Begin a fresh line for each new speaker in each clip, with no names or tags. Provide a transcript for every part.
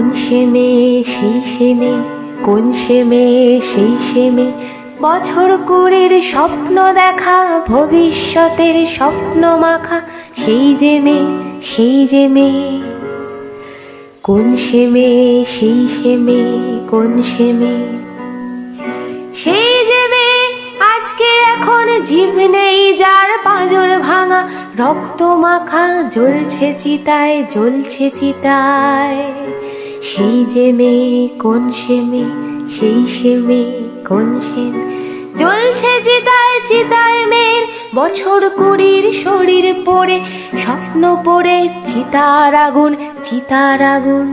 সে মেয়ে, সেই সে মেয়ে, কোন সে মেয়ে, সেই সে মেয়ে? বছর কুড়ির স্বপ্ন দেখা, ভবিষ্যতের স্বপ্ন মাখা, সেই যে মেয়ে, সেই যে মেয়ে। কোন সে মেয়ে, সেই সে মেয়ে, কোন সে মেয়ে? সেই যে মেয়ে, আজকে এখন জীব নেই যার পাঁজর ভাঙা, রক্ত মাখা, জ্বলছে চিতায় জ্বলছে চিতায়। সেই যে মেয়ে, কোন সে মেয়ে, সেই সে মেয়ে, কোন সে? জ্বলছে চিতায় চিতায় মেয়ের বছর কুড়ির শরীর পড়ে, স্বপ্ন পড়ে চিতার আগুন চিতার আগুন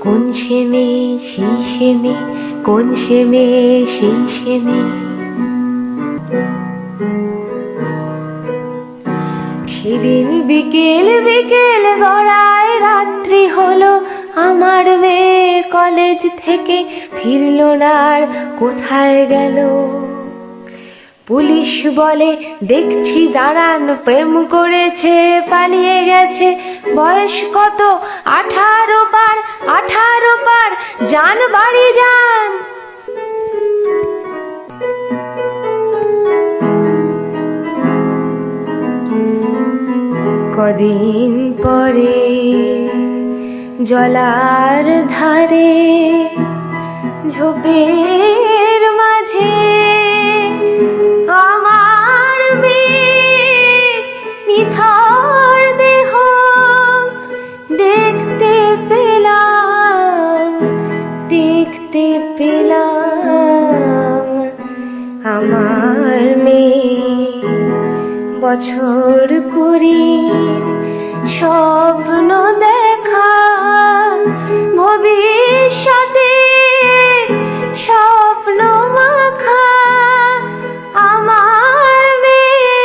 কোন সে মেয়ে, সেই সে মেয়ে, কোন সে মেয়ে, সেই সে মেয়ে সেদিন বিকেল বিকেল হলো আমার মেয়ে কলেজ থেকে ফিরল না আর কোথায় গেল? পুলিশ বলে, দেখছি দাঁড়ান, প্রেম করেছে, পালিয়ে গেছে। বয়স কত? আঠারো পার আঠারো পার, যান বাড়ি যান। কদিন পরে জলার ধারে, ঝোপের মাঝে আমার নিথর দেহ দেখতে পেলাম দেখতে পেলাম। আমার মেয়ে বছর কুড়ি স্বপ্ন দেখা ভবিষ্যতে স্বপ্ন মাখা আমার মেয়ে।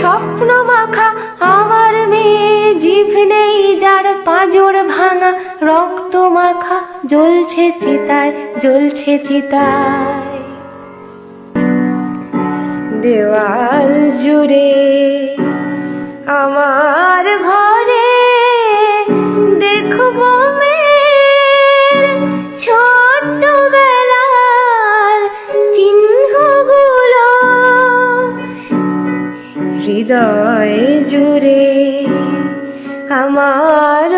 স্বপ্ন মাখা আমার মেয়ে, জিভ নেই যার, পাঁজর ভাঙা, রক্ত মাখা, জ্বলছে চিতায় জ্বলছে চিতায়। দেওয়াল জুড়ে আমার ঘরে দেখব ছোট্টবেলার চিহ্নগুলো। হৃদয় জুড়ে আমার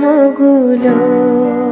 먹으려?